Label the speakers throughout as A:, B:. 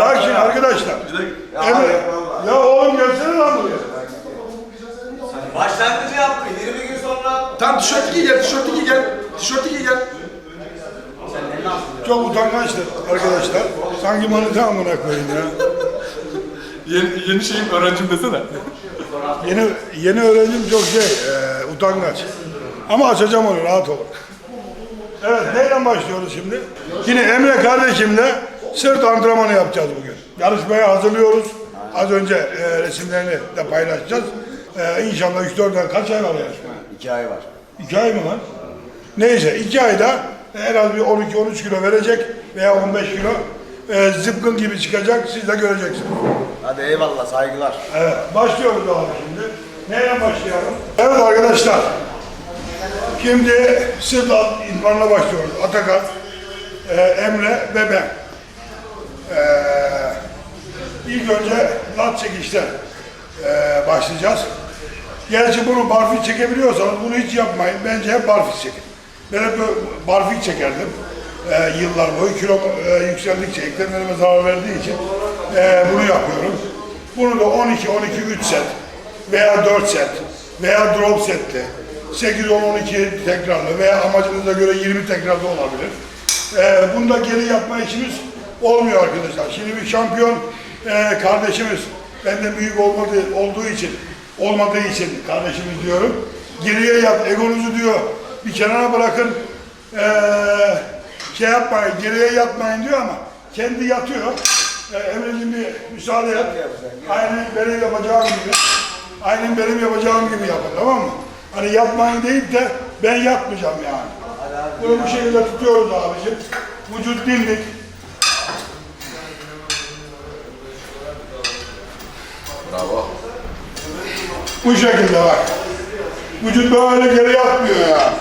A: Bak şimdi arkadaşlar. Emre, ya oğlum gelsene lan buraya.
B: Başlangıcı yaptı. 20 gün sonra
C: Tamam tişört giy gel, tişört giy gel. Tişört giy gel.
A: Çok utangaçtır arkadaşlar. Sanki manita amına koyayım ya.
C: Yeni, yeni şeyim öğrencim desene.
A: Yeni yeni öğrencim çok şey, e, utangaç. Ama açacağım onu, rahat olun. Evet, neyle başlıyoruz şimdi? Yine Emre kardeşimle sırt antrenmanı yapacağız bugün. Yarışmaya hazırlıyoruz. Az önce e, resimlerini de paylaşacağız. E, inşallah 3-4 ay, kaç ay var yarışmaya?
B: 2 ay var.
A: 2 ay mı lan? Neyse 2 ayda en az bir 12-13 kilo verecek veya 15 kilo e, zıpkın gibi çıkacak. Siz de göreceksiniz.
B: Hadi eyvallah saygılar.
A: Evet, başlıyoruz abi şimdi. Neyle başlayalım? Evet arkadaşlar. Şimdi sırt idmanına başlıyoruz. Atakan, e, Emre ve ben. E, ilk önce lat çekişten e, başlayacağız. Gerçi bunu barfiks çekebiliyorsanız bunu hiç yapmayın. Bence hep barfiks çekin. Ben hep barfiks çekerdim. E, yıllar boyu kilo e, yükseldikçe eklemlerime zarar verdiği için e, bunu yapıyorum. Bunu da 12, 12, 3 set veya 4 set veya drop setli 8, 10, 12 tekrarlı veya amacınıza göre 20 tekrarda olabilir. E, bunda geri yapma işimiz olmuyor arkadaşlar. Şimdi bir şampiyon e, kardeşimiz benden büyük olmadığı, olduğu için olmadığı için kardeşimiz diyorum. Geriye yat, egonuzu diyor bir kenara bırakın. Eee şey yapmayın, geriye yatmayın diyor ama kendi yatıyor. Ee, Emre'cim bir müsaade et. Aynen benim yapacağım gibi. Aynen benim yapacağım gibi yapın tamam mı? Hani yapmayın deyip de ben yapmayacağım yani. Bunu bu şekilde tutuyoruz abicim. Vücut dimdik.
C: Bravo.
A: Bu şekilde bak. Vücut böyle geri yatmıyor ya.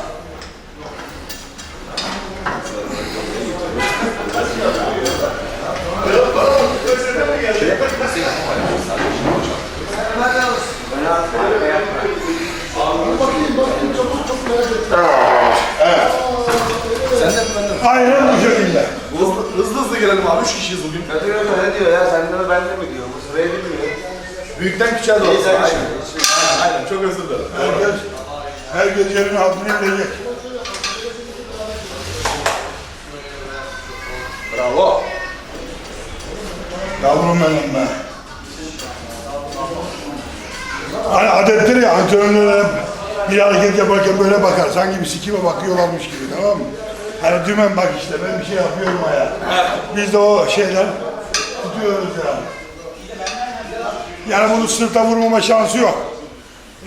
A: Aynen bu şekilde.
C: Hızlı hızlı, hızlı gelelim abi. Üç kişiyiz bugün.
B: Ne diyor ne diyor ya sende mi bende mi diyor. Bu sırayı bilmiyor.
C: Büyükten küçüğe doğru. Aynen.
B: Aynen.
C: Çok özür dilerim.
A: Herkes, herkes yerin altını bilecek.
C: Bravo.
A: Yavrum benim be. Hani adettir ya antrenörler hep bir hareket yaparken böyle bakar. Sanki bir sikime bakıyorlarmış gibi tamam mı? Hani dümen bak işte ben bir şey yapıyorum ya. Biz de o şeyler tutuyoruz yani. Yani bunu sırta vurmama şansı yok.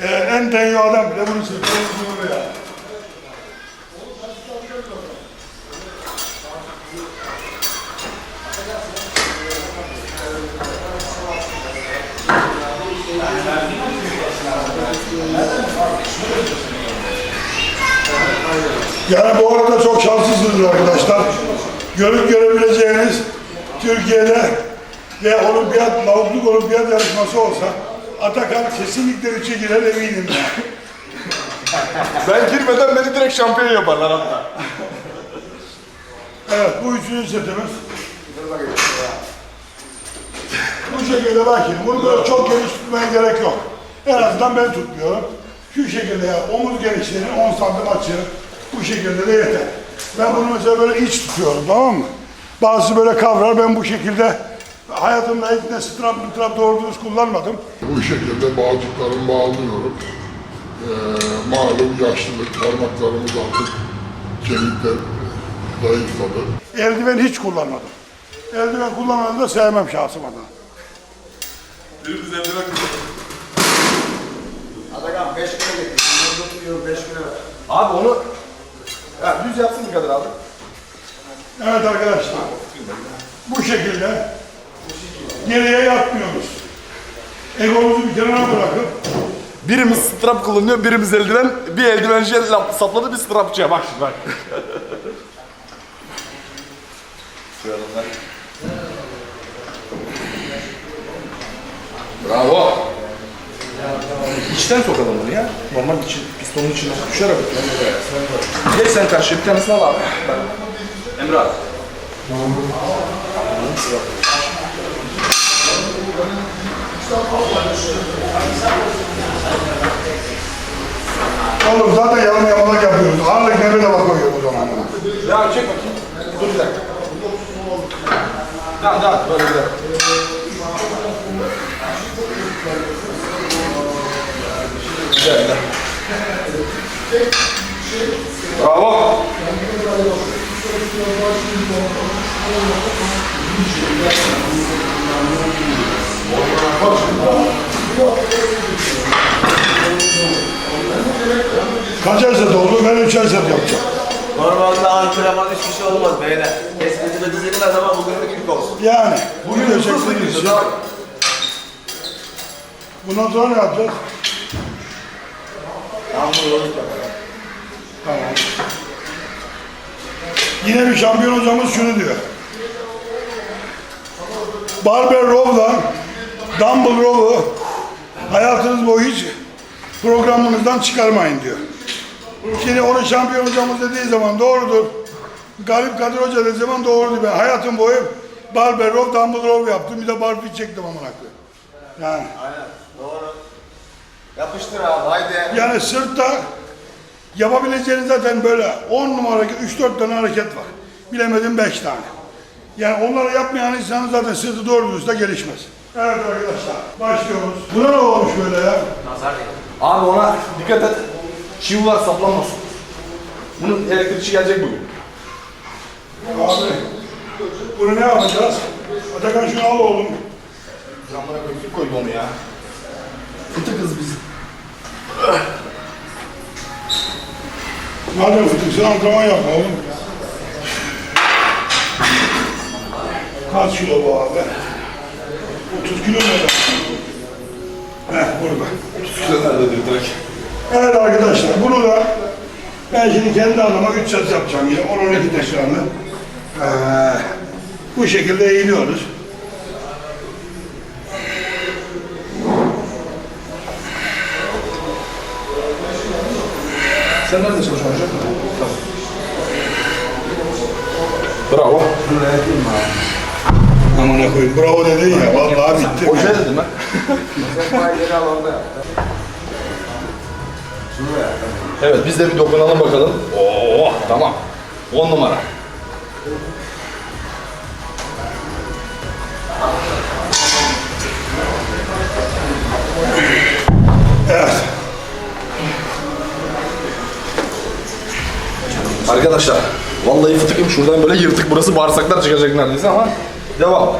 A: Ee, en denyo adam bile bunu vurur ya. Yani bu arada çok şanslısınız arkadaşlar. Görüp görebileceğiniz Türkiye'de ve olimpiyat, lavukluk olimpiyat yarışması olsa Atakan kesinlikle üçe girer eminim ben.
C: Ben girmeden beni direkt şampiyon yaparlar hatta.
A: Evet bu üçüncü setimiz. Bu şekilde bak şimdi bunu böyle çok geniş tutmaya gerek yok. En azından ben tutmuyorum. Şu şekilde ya omuz genişliğinin 10 santim açığı. Bu şekilde de yeter. Ben bunu mesela böyle iç tutuyorum tamam mı? Bazısı böyle kavrar ben bu şekilde hayatımda hiç ne strap strap doğru düz kullanmadım.
D: Bu şekilde bağcıklarımı bağlıyorum. Ee, malum yaşlılık, parmaklarımız artık kemikler zayıfladı.
A: Eldiven hiç kullanmadım. Eldiven kullananı da sevmem şahsım adına.
C: Birimiz eldiven
B: Atakan 5 kilo getir. Bunu tutuyor 5 kilo.
C: Abi onu ya, düz yapsın bir kadar abi.
A: Evet arkadaşlar. Bu şekilde geriye yatmıyoruz. Egomuzu bir kenara bırakıp
C: Birimiz strap kullanıyor, birimiz eldiven. Bir eldivenciye lap- sapladı, bir strapçıya. Bak şimdi bak. Bravo. İçten sokalım bunu ya. Normal için, pistonun içine düşer abi. Geç sen karşıya bir tanesini al abi. Emre abi.
A: Oğlum zaten yarım yamalak yapıyoruz. Ağırlık nereye de koyuyoruz o zaman.
C: Ya çek bakayım. Dur bir dakika. Devam devam. Böyle güzel. Güzel güzel. Bravo.
A: Kaçer set oldu? Ben üçer set yapacağım.
B: Normalde antrenman hiçbir şey olmaz beyler. Eskisi dizilmez ama bugünlük ilk olsun.
A: Yani bunu
C: Bugün
A: da
C: hızlı
A: çekseniz.
C: gidiyor.
A: Bundan sonra ne yapacağız?
B: Tamam bu yolu yapalım.
A: Tamam. Yine bir şampiyon hocamız şunu diyor. Barber Row'la Dumble Row'u hayatınız boyu hiç programınızdan çıkarmayın diyor. Şimdi onu şampiyon hocamız dediği zaman doğrudur. Galip Kadir Hoca dediği zaman doğrudur. Ben hayatım boyu Barber Row, Dumble Row yaptım. Bir de barfiks çektim amına koyayım. Yani,
B: Aynen. Doğru. Yapıştır abi haydi.
A: yani sırtta yapabileceğiniz zaten böyle 10 numara 3-4 tane hareket var. Bilemedim 5 tane. Yani onları yapmayan insanın zaten sırtı doğru dürüst de gelişmez. Evet arkadaşlar başlıyoruz. Buna ne olmuş böyle ya?
C: Abi ona dikkat et. Çiviler saplanmasın. Bunun elektrikçi gelecek bugün.
A: Abi bunu ne yapacağız? Atakan şunu al oğlum.
C: Zamana koyup koydu onu ya? Fıtı kız biz.
A: Madem fıtıksın antrenman yapma oğlum. Kaç kilo bu abi? 30 kilo mu? Heh burada.
C: Nerede diyor direkt.
A: Evet arkadaşlar bunu da ben şimdi kendi adıma 3 set yapacağım yine 10-12 tekrarlı. Ee, bu şekilde eğiliyoruz.
C: Sen nerede çalışıyorsun hocam? Bravo.
A: Amına koyayım bravo dedin ya vallahi bitti.
C: Hoca dedim ben.
B: Sen yeri al orada yap.
C: Evet biz de bir dokunalım bakalım. Oo tamam. 10 numara.
A: Evet.
C: Arkadaşlar vallahi fıtıkım şuradan böyle yırtık burası bağırsaklar çıkacak neredeyse ama devam.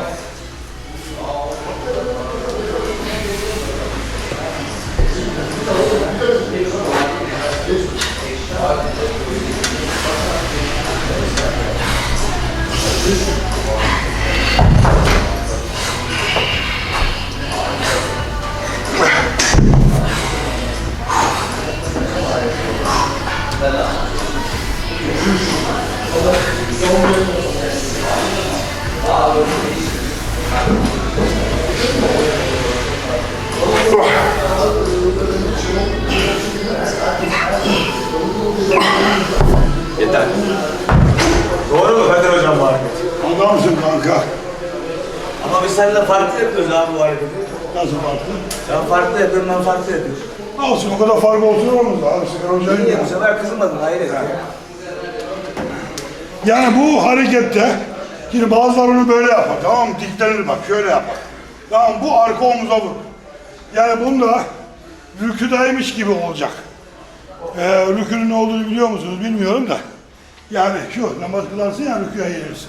C: Yeter.
B: Doğru mu Kadir hocam bu hareket?
A: Adamsın kanka.
B: Ama biz seninle farklı yapıyoruz abi bu hareketi.
A: Nasıl farklı?
B: Sen farklı yapıyorsun ben farklı yapıyorum.
A: Olsun o kadar fark olsun olmaz abi sigara hocayım
B: Niye
A: ya.
B: bu sefer kızmadın hayret ya.
A: Yani bu harekette şimdi bazıları onu böyle yapar tamam mı? Diklenir bak şöyle yapar. Tamam bu arka omuza vur. Yani bunda rüküdaymış gibi olacak. Ee, rükünün ne olduğunu biliyor musunuz bilmiyorum da. Yani şu namaz kılarsın ya rüküye gelirsin.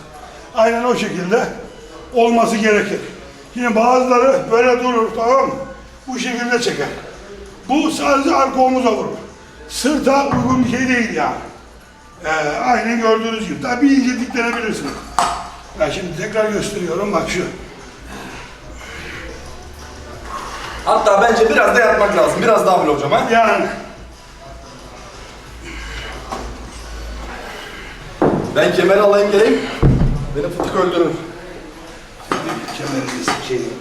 A: Aynen o şekilde olması gerekir. Şimdi bazıları böyle durur tamam mı? Bu şekilde çeker. Bu sadece arka omuza vurur. Sırta uygun bir şey değil yani. Ee, aynen gördüğünüz gibi. Tabii iyice diklenebilirsiniz. Ben şimdi tekrar gösteriyorum bak şu.
C: Hatta bence biraz da yatmak lazım. Biraz daha bile hocam ha.
A: Yani
C: Ben kemeri alayım geleyim. Beni fıtık öldürür.
A: kemerinizi sikeyim.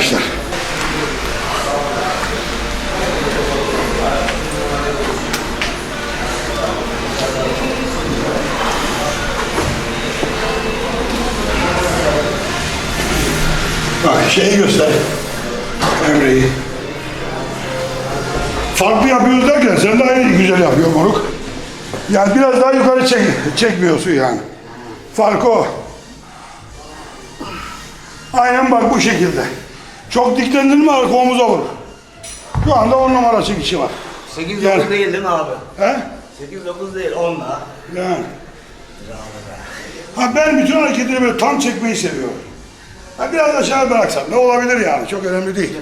A: arkadaşlar. Bak şeyi göster. Emre'yi. Farklı yapıyoruz derken sen de aynı güzel yapıyorsun Buruk. Yani biraz daha yukarı çek, çekmiyorsun yani. Fark o. Aynen bak bu şekilde. Çok diklendin mi arka omuza vur. Şu anda on numara çekişi var.
B: 8-9
A: Yani.
B: değil değil mi abi?
A: He?
B: 8-9 değil 10 la.
A: Yani. Ha ben bütün hareketleri böyle tam çekmeyi seviyorum. Ha biraz aşağı bıraksam ne olabilir yani çok önemli değil.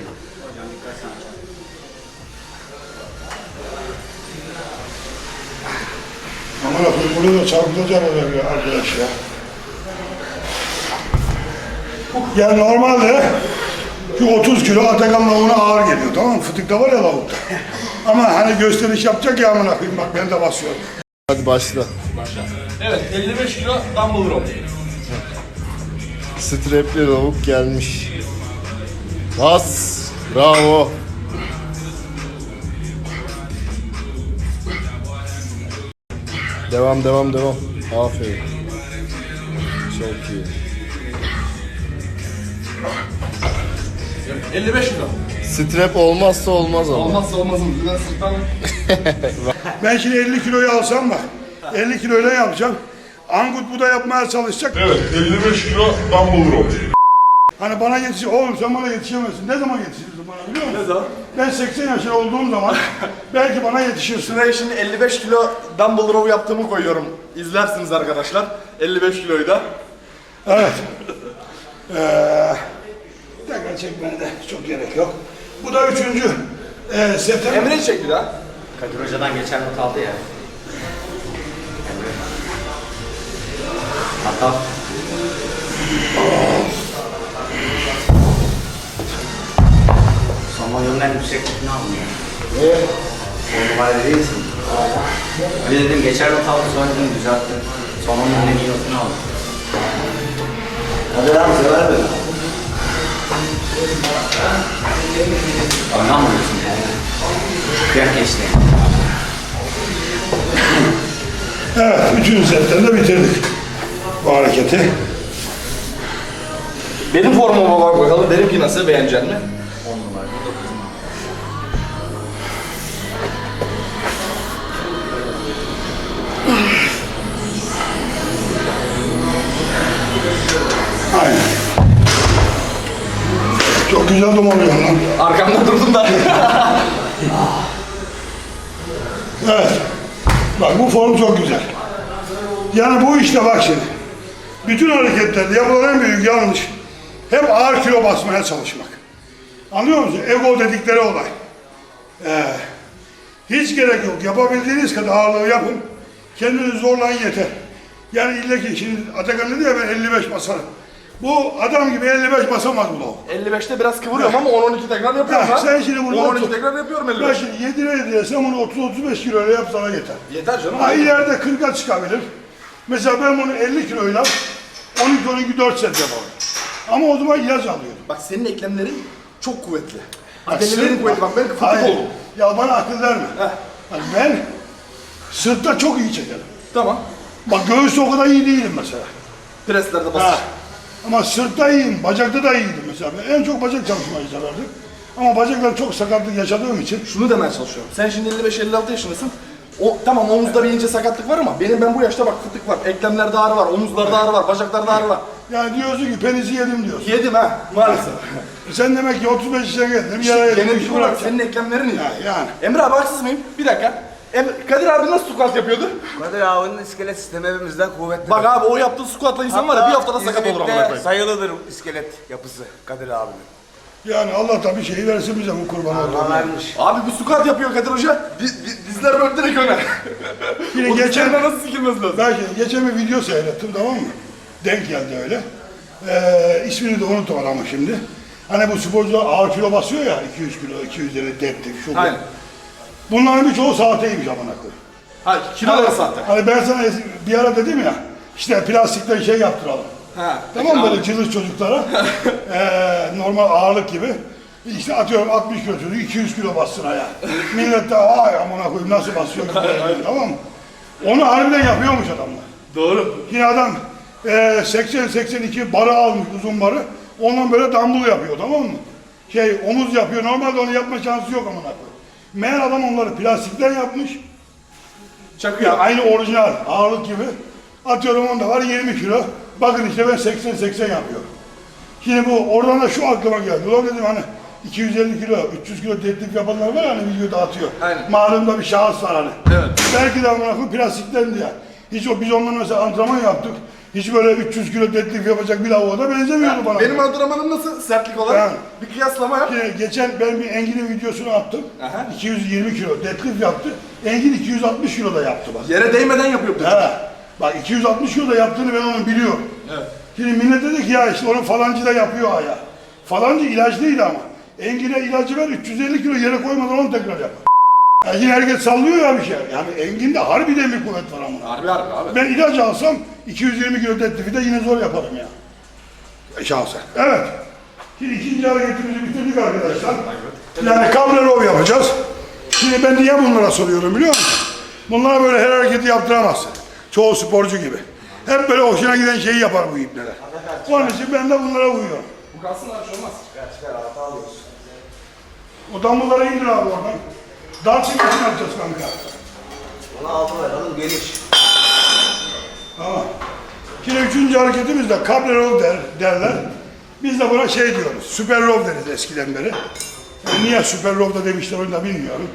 A: Aman akıllı bunu da çarpılacak oluyor ya arkadaş ya. Yani normalde şu 30 kilo Atakan lavuğuna ağır geliyor tamam mı? Fıtıkta var ya lavukta. Ama hani gösteriş yapacak ya amına koyayım bak ben de basıyorum.
E: Hadi başla.
C: Evet 55 kilo dumbbell row.
E: Strapli lavuk gelmiş. Bas. Bravo. Devam devam devam. Aferin. Çok iyi.
C: 55 kilo.
E: Strap olmazsa olmaz ama.
C: Olmazsa olmazım. Sırttan
A: Ben şimdi 50 kiloyu alsam bak. 50 kiloyla yapacağım. Angut bu da yapmaya çalışacak.
D: Evet 55 kilo dumbbell row.
A: Hani bana yetişir. Oğlum sen bana yetişemezsin. Ne zaman yetişirsin bana biliyor musun? Ne zaman? Ben 80 yaşında olduğum zaman belki bana yetişirsin.
C: Şuraya şimdi 55 kilo dumbbell row yaptığımı koyuyorum. İzlersiniz arkadaşlar. 55 kiloyu da.
A: Evet. Ee, tekrar çekmene de çok gerek yok. Bu da üçüncü. Ee, September.
C: Emre'yi çek bir daha.
B: Kadir Hoca'dan geçen not aldı ya. Hatta Samanyolu'nun en yüksekliğini almıyor. Ne? O numara değilsin. Öyle dedim geçer not aldı sonra dedim düzelttim. Samanyolu'nun en iyi notunu aldı. Kadir abi sever beni. Anlamıyorsun yani. Kıyak geçti.
A: Evet, üçüncü setten de bitirdik bu hareketi.
C: Benim formuma bak bakalım. Benimki nasıl? Beğenecek mi?
A: Güzel domalıyor lan.
C: Arkamda durdum da.
A: Evet. Bak bu form çok güzel. Yani bu işte bak şimdi. Bütün hareketlerde yapılan en büyük yanlış hep ağır kilo basmaya çalışmak. Anlıyor musun? Ego dedikleri olay. Ee, hiç gerek yok. Yapabildiğiniz kadar ağırlığı yapın. Kendinizi zorlayın yeter. Yani illa ki şimdi Atakan dedi ya ben 55 basarım. Bu adam gibi 55 basamaz bu lavuk.
C: 55'te biraz kıvırıyorum ama 10-12 tekrar yapıyorum
A: Ha,
C: ha.
A: sen şimdi bunu
C: 10-12
A: otur.
C: tekrar yapıyorum
A: Ben
C: 55.
A: şimdi yedire yedire sen bunu 30-35 kiloyla yapsana yeter.
C: Yeter canım.
A: Ha ileride 40'a çıkabilir. Mesela ben bunu 50 kiloyla 12-12-4 set yaparım. Ama o zaman ilaç alıyorum.
C: Bak senin eklemlerin çok kuvvetli.
A: Sırt-
C: kuvvetli. Bak ben fıtık
A: Hayır.
C: oldum.
A: Ya bana akıl verme. Bak ben sırtta çok iyi çekerim.
C: Tamam.
A: Bak göğüste o kadar iyi değilim mesela.
C: Preslerde.
A: Ha. Ama sırtta iyiyim, bacakta da iyiydim mesela. Ben en çok bacak çalışmayı severdim. Ama bacaklar çok sakatlık yaşadığım için
C: Şunu demeye çalışıyorum. Sen şimdi 55-56 yaşındasın. O, tamam omuzda bir ince sakatlık var ama benim ben bu yaşta bak fıtık var. Eklemlerde ağrı var, omuzlarda ağrı var, bacaklarda ağrı var.
A: yani diyorsun ki penisi yedim diyorsun.
C: Yedim ha maalesef.
A: Sen demek ki 35 yaşına geldin, yara yedim,
C: Genetik
A: işi
C: olarak
A: bırakacaksın.
C: senin eklemlerin iyi.
A: Ya, yani.
C: Emre abi haksız mıyım? Bir dakika. Em Kadir abi nasıl squat yapıyordu?
B: Kadir abinin iskelet sistemi hepimizden kuvvetli.
C: Bak abi o yaptığı squatla insan var ya bir haftada sakat olur amına koyayım.
B: sayılıdır iskelet yapısı Kadir abinin.
A: Yani Allah tabii şeyi versin bize bu kurban
B: Allah vermiş.
C: Abi bir squat yapıyor Kadir Hoca. Diz, diz- dizler böyle direkt öne.
A: Yine geçen,
C: dizlerine nasıl sikilmesi lazım?
A: ben şimdi geçen bir video seyrettim tamam mı? Denk geldi öyle. Ee, ismini de unuttum ama şimdi. Hani bu sporcular ağır kilo basıyor ya 200 kilo, 200 lira deadlift, şu bu.
C: Aynen.
A: Bunların birçoğu sahteymiş amına koyayım.
C: Ha kiloları zaten.
A: Hani ben sana bir ara dedim ya, işte plastikten şey yaptıralım.
C: Ha.
A: Tamam mı böyle cılız çocuklara, eee normal ağırlık gibi. İşte atıyorum 60 kilo çocuk 200 kilo bassın ayağa. Millet de ay amına koyayım nasıl basıyor ki böyle, tamam mı? Onu harbiden yapıyormuş adamlar.
C: Doğru.
A: Yine adam eee 80-82 barı almış uzun barı. Ondan böyle dumbbell yapıyor tamam mı? Şey omuz yapıyor. Normalde onu yapma şansı yok amına koyayım. Meğer adam onları plastikten yapmış.
C: Çakıyor.
A: Aynı orijinal ağırlık gibi. Atıyorum onda var 20 kilo. Bakın işte ben 80-80 yapıyorum. Şimdi bu oradan da şu aklıma geldi. Ulan dedim hani 250 kilo, 300 kilo deadlift yapanlar var ya hani videoda atıyor.
C: Aynen.
A: Malumda bir şahıs var hani.
C: Evet.
A: Belki de amına plastikten diye. Hiç o biz ondan mesela antrenman yaptık. Hiç böyle 300 kilo deadlift yapacak bir lavuğa da benzemiyordu bana.
C: Benim antrenmanım nasıl sertlik olarak?
A: Ha.
C: Bir kıyaslama yap.
A: Şimdi geçen ben bir Engin'in videosunu attım.
C: Aha.
A: 220 kilo deadlift yaptı. Engin 260 kilo da yaptı bak.
C: Yere değmeden yapıyor.
A: He. Bak 260 kilo da yaptığını ben onu biliyorum.
C: Evet.
A: Şimdi millet dedi ki ya işte onu falancı da yapıyor ha ya. Falancı ilaçlıydı ama. Engin'e ilacı ver 350 kilo yere koymadan onu tekrar yapar. Ya yine herkes sallıyor ya bir şey. Yani Engin'de harbiden bir kuvvet var ama.
C: Harbi harbi abi.
A: Ben ilaç alsam 220 kilo deadlift'i de yine zor yaparım ya. E, Şahsen. Evet. Şimdi ikinci hareketimizi bitirdik arkadaşlar. Yani kable row yapacağız. Şimdi ben niye bunlara soruyorum biliyor musun? Bunlara böyle her hareketi yaptıramazsın. Çoğu sporcu gibi. Hep böyle hoşuna giden şeyi yapar bu ipneler. Onun için ben de bunlara uyuyorum.
C: Bu kalsın abi olmaz.
A: O dumbbellları indir abi oradan. Dancing için yapacağız kanka.
B: Ona altı verelim geniş.
A: Tamam. Şimdi üçüncü hareketimiz de kable row der, derler. Biz de buna şey diyoruz, süper row deriz eskiden beri. Yani niye süper row da demişler onu da bilmiyorum.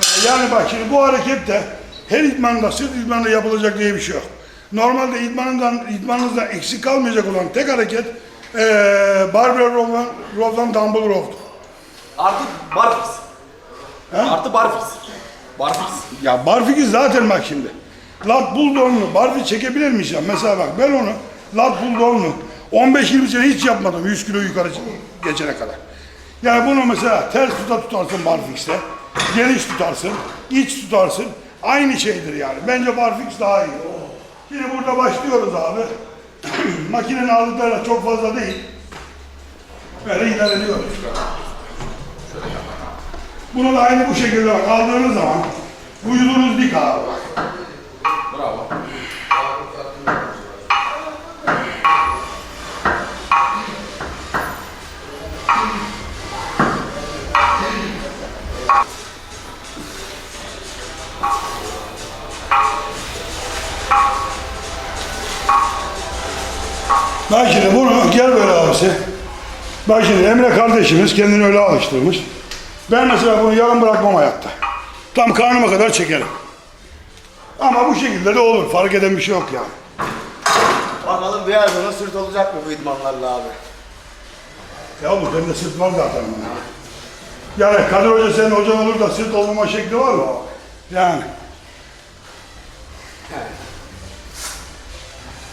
A: Ee, Yani bak şimdi bu hareket de her idmanda, sırt idmanda yapılacak diye bir şey yok. Normalde idmanından, idmanınızdan eksik kalmayacak olan tek hareket ee, barbell row'dan, row'dan dumbbell row'dur.
C: Artı barfix. Artı barfix. Barfix.
A: Ya barfiki zaten bak şimdi. Lat bulldog'unu barfi çekebilir miyiz ya? Mesela bak ben onu lat bulldog'unu 15-20 sene hiç yapmadım 100 kilo yukarı geçene kadar. Yani bunu mesela ters tuta tutarsın barfikste, geniş tutarsın, iç tutarsın. Aynı şeydir yani. Bence barfix daha iyi. Şimdi burada başlıyoruz abi. Makinenin ağırlıkları çok fazla değil. Böyle ilerliyoruz. Bunu da aynı bu şekilde bak aldığınız zaman vücudunuz dik abi bak.
C: Bravo.
A: Bak şimdi bunu gel böyle abisi. Bak şimdi Emre kardeşimiz kendini öyle alıştırmış. Ben mesela bunu yarım bırakmam hayatta. Tam karnıma kadar çekerim. Ama bu şekilde de olur. Fark eden bir şey yok yani.
B: Bakalım bir sonra sırt olacak mı bu idmanlarla abi?
A: Ya bu bende sırt var zaten. Yani Kadir Hoca senin hocan olur da sırt olmama şekli var mı? Yani.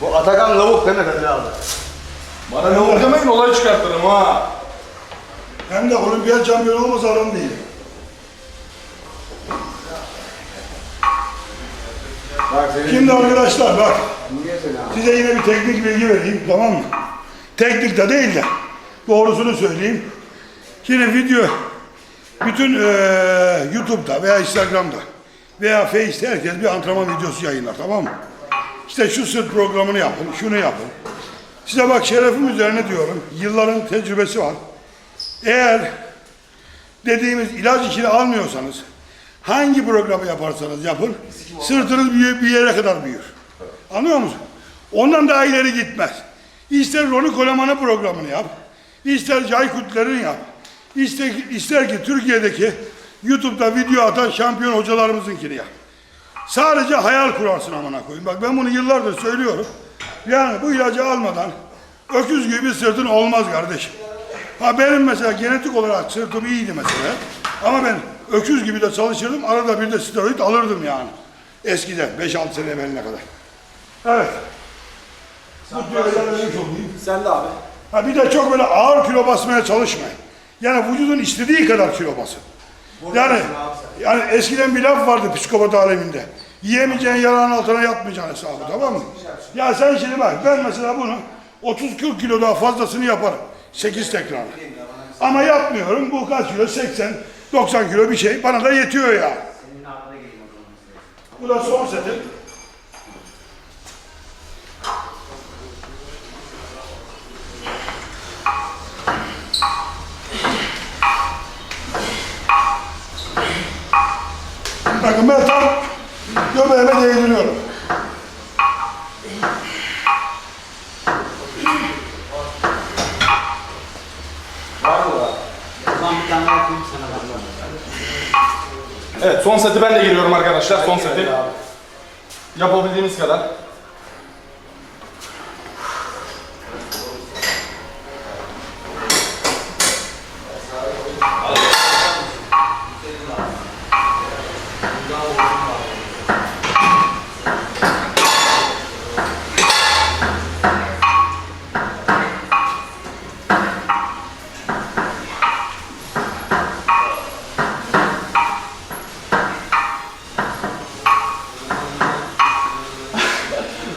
B: Bu Atakan lavuk mi Kadir abi?
C: Bana olur demeyin olay çıkartırım ha.
A: Hem de olimpiyat şampiyonu olmasa adam değil.
B: Bak
A: Şimdi arkadaşlar bak. Size yine bir teknik bilgi vereyim tamam mı? Teknik de değil de doğrusunu söyleyeyim. Şimdi video bütün eee, YouTube'da veya Instagram'da veya Face'te herkes bir antrenman videosu yayınlar tamam mı? İşte şu sırt programını yapın, şunu yapın. Size bak şerefim üzerine diyorum. Yılların tecrübesi var. Eğer dediğimiz ilaç işini almıyorsanız hangi programı yaparsanız yapın sırtınız büyü- bir yere kadar büyür. Anlıyor musun? Ondan daha ileri gitmez. İster Ronnie Coleman'ın programını yap, ister Caykutler'in yap, ister, ister ki Türkiye'deki YouTube'da video atan şampiyon hocalarımızınkini yap. Sadece hayal kurarsın amına koyayım. Bak ben bunu yıllardır söylüyorum. Yani bu ilacı almadan öküz gibi sırtın olmaz kardeşim. Ha benim mesela genetik olarak sırtım iyiydi mesela. Ama ben öküz gibi de çalışırdım. Arada bir de steroid alırdım yani. Eskiden 5-6 sene evveline kadar. Evet. Bu olayım.
C: Sen de abi.
A: Ha bir de çok böyle ağır kilo basmaya çalışmayın. Yani vücudun istediği kadar kilo basın. Yani yani eskiden bir laf vardı psikopat aleminde. Yiyemeyeceğin yarağın altına yatmayacaksın hesabı tamam mı? Ya sen şimdi bak ben mesela bunu 30-40 kilo daha fazlasını yaparım. 8 tekrarla. Ama yapmıyorum. Bu kaç kilo? 80, 90 kilo bir şey bana da yetiyor ya. Yani. Bu da son setim.
B: Bakın ben
C: tam göbeğime değdiriyorum. Seti ben de giriyorum arkadaşlar. Son seti. Yapabildiğimiz kadar.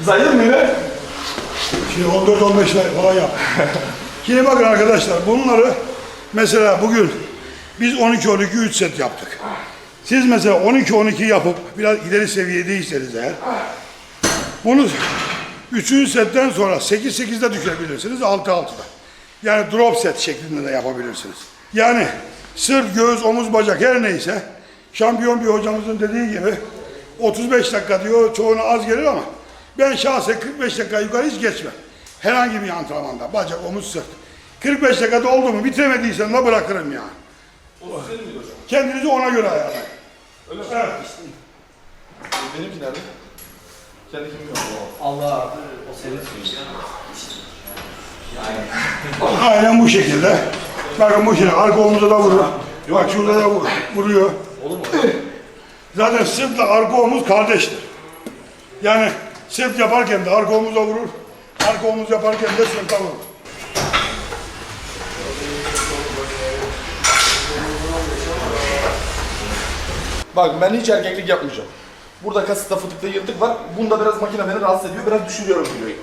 C: Zayıf mı yine?
A: Şimdi 14-15 falan yap. Şimdi bakın arkadaşlar bunları mesela bugün biz 12-12 3 set yaptık. Siz mesela 12-12 yapıp biraz ileri seviyedeyseniz eğer bunu 3. setten sonra 8-8'de düşebilirsiniz 6-6'da. Yani drop set şeklinde de yapabilirsiniz. Yani sırt, göğüs, omuz, bacak her neyse şampiyon bir hocamızın dediği gibi 35 dakika diyor çoğuna az gelir ama ben şahsen 45 dakika yukarı hiç geçmem. Herhangi bir antrenmanda bacak, omuz, sırt. 45 dakikada oldu mu bitiremediysen de bırakırım yani. Kendinizi ona göre ayarlayın.
C: Öyle mi?
A: Evet.
C: Benimki nerede? Kendi kim yok?
B: Allah o senin suyun.
A: Aynen bu şekilde. Bakın bu şekilde arka omuza da vurur. Bak şurada da vur- vuruyor. Zaten sırtla arka omuz kardeştir. Yani sırt yaparken de arka omuza vurur. Arka omuz yaparken de sırta vurur.
C: Bak ben hiç erkeklik yapmayacağım. Burada kasıkta fıtıkta yırtık var. Bunda biraz makine beni rahatsız ediyor. Biraz düşürüyorum kiloyu.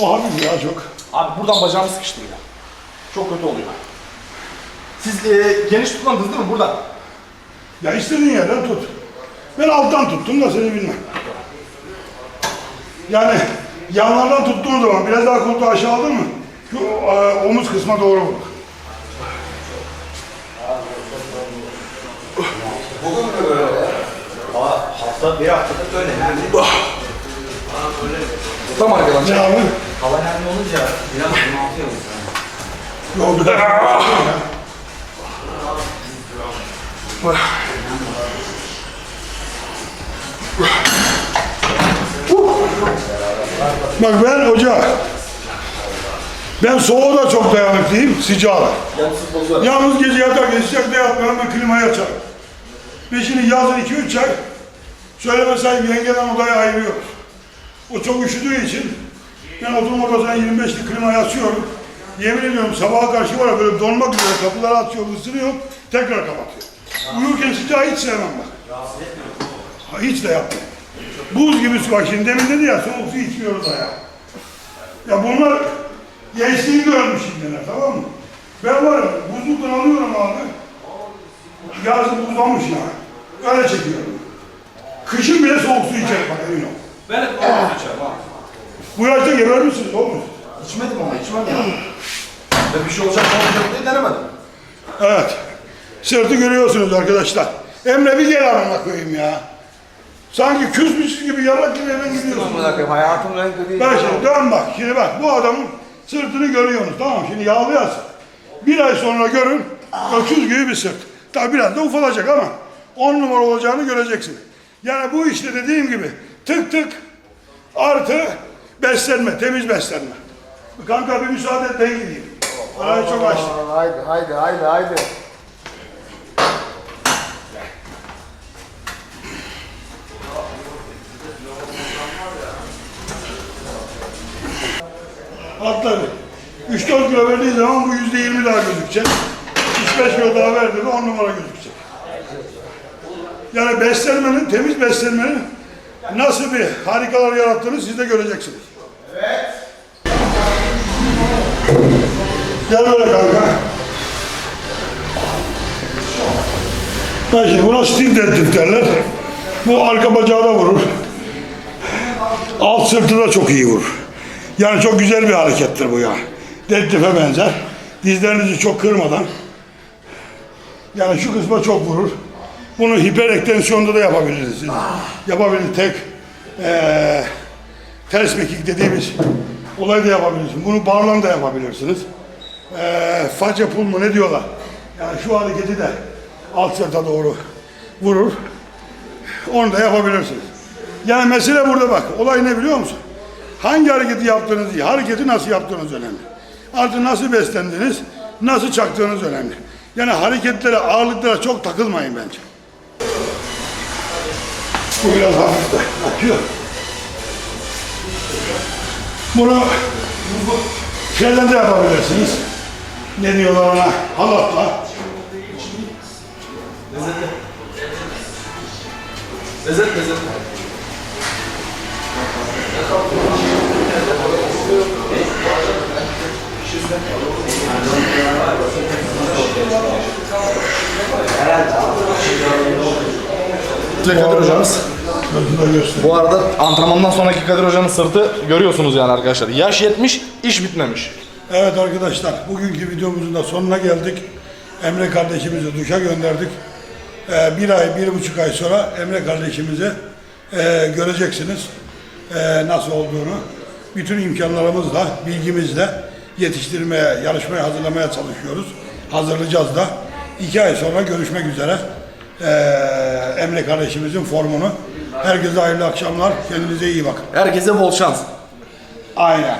A: O hafif ya çok.
C: Abi buradan bacağımı sıkıştırıyor. Çok kötü oluyor. Siz e, geniş tutmadınız değil mi buradan?
A: Ya istediğin yerden tut. Ben alttan tuttum da seni bilmem. Yani yanlardan tuttuğun zaman biraz daha koltuğu aşağı aldın mı? Şu e, omuz kısma doğru vur.
B: Hafta bir haftadır böyle. Yani
C: Tam arkadan
A: Ne
C: çek.
A: abi?
B: hava nemli olunca biraz bunaltıyor insanı.
A: Yok Bak ben hoca, ben soğuğa da çok dayanıklıyım, sıcağa da. Yalnız gece yatarken sıcakta yatmıyorum ben klimayı açarım. Ve şimdi yazın 2-3 ay söyleme sahip yengeden odaya ayırıyoruz. O çok üşüdüğü için ben oturma odasına 25'lik klimayı açıyorum. Yemin ediyorum sabaha karşı var ya böyle donmak üzere kapıları açıyor, ısınıyor, tekrar kapatıyor. Uyurken sıcağı hiç sevmem bak. Hiç de yapmam. Buz gibi su bak şimdi demin dedi ya soğuk su içmiyoruz ya. Ya bunlar gençliği görmüş şimdiler tamam mı? Ben var ya buzluktan alıyorum abi. Yazın buzlamış ya. Öyle çekiyorum. Kışın bile soğuk su içerim bak emin ol.
C: Ben hep omuz içerim ha.
A: Bu yaşta geber misiniz oğlum?
C: İçmedim ama içmem ya. Ve bir şey olacak ne olacak diye denemedim.
A: Evet. Sırtı görüyorsunuz arkadaşlar. Emre bir gel amına koyayım ya. Sanki küsmüşüz gibi yarak gibi eve gidiyorsun.
B: Hayatım renkli değil.
A: Ben şimdi dön bak. Şimdi bak bu adamın sırtını görüyorsunuz tamam? Şimdi yağlayasın. Bir ay sonra görün öküz gibi bir sırt. Tabi biraz da ufalacak ama on numara olacağını göreceksin. Yani bu işte dediğim gibi tık tık artı beslenme, temiz beslenme. Kanka bir müsaade et ben gideyim. Parayı çok açtım.
E: Haydi haydi haydi haydi.
A: Atla bir. 3-4 kilo verdiği zaman bu yüzde yirmi daha gözükecek. 3-5 kilo daha verdi mi 10 numara gözükecek. Yani beslenmenin, temiz beslenmenin nasıl bir harikalar yarattığını siz de göreceksiniz. Evet. Gel böyle kanka. Bak şimdi buna steel deadlift derler. Bu arka bacağı da vurur. Alt sırtı da çok iyi vurur. Yani çok güzel bir harekettir bu ya. Deadlift'e benzer. Dizlerinizi çok kırmadan. Yani şu kısma çok vurur. Bunu hiperektensyonda da yapabilirsiniz. Yapabilir tek eee ters mekik dediğimiz olayı da yapabilirsiniz. Bunu barlan da yapabilirsiniz. Eee faca pul mu ne diyorlar. Yani şu hareketi de alt sırta doğru vurur. Onu da yapabilirsiniz. Yani mesele burada bak. Olay ne biliyor musun? Hangi hareketi yaptığınız değil, hareketi nasıl yaptığınız önemli. Artık nasıl beslendiniz, nasıl çaktığınız önemli. Yani hareketlere, ağırlıklara çok takılmayın bence. Bu biraz hafif akıyor. Bunu şeyden de yapabilirsiniz. Ne diyorlar ona? Halatla.
C: Lezzet lezzet. Kadir hocamız. Bu arada antrenmandan sonraki Kadir hocamın sırtı görüyorsunuz yani arkadaşlar. Yaş yetmiş, iş bitmemiş.
A: Evet arkadaşlar, bugünkü videomuzun da sonuna geldik. Emre kardeşimizi duşa gönderdik. Ee, bir ay, bir buçuk ay sonra Emre kardeşimizi e, göreceksiniz. e, nasıl olduğunu. Bütün imkanlarımızla, bilgimizle yetiştirmeye, yarışmaya hazırlamaya çalışıyoruz. Hazırlayacağız da. İki ay sonra görüşmek üzere. Ee, Emre kardeşimizin formunu. Herkese hayırlı akşamlar. Kendinize iyi bakın.
C: Herkese bol şans.
A: Aynen.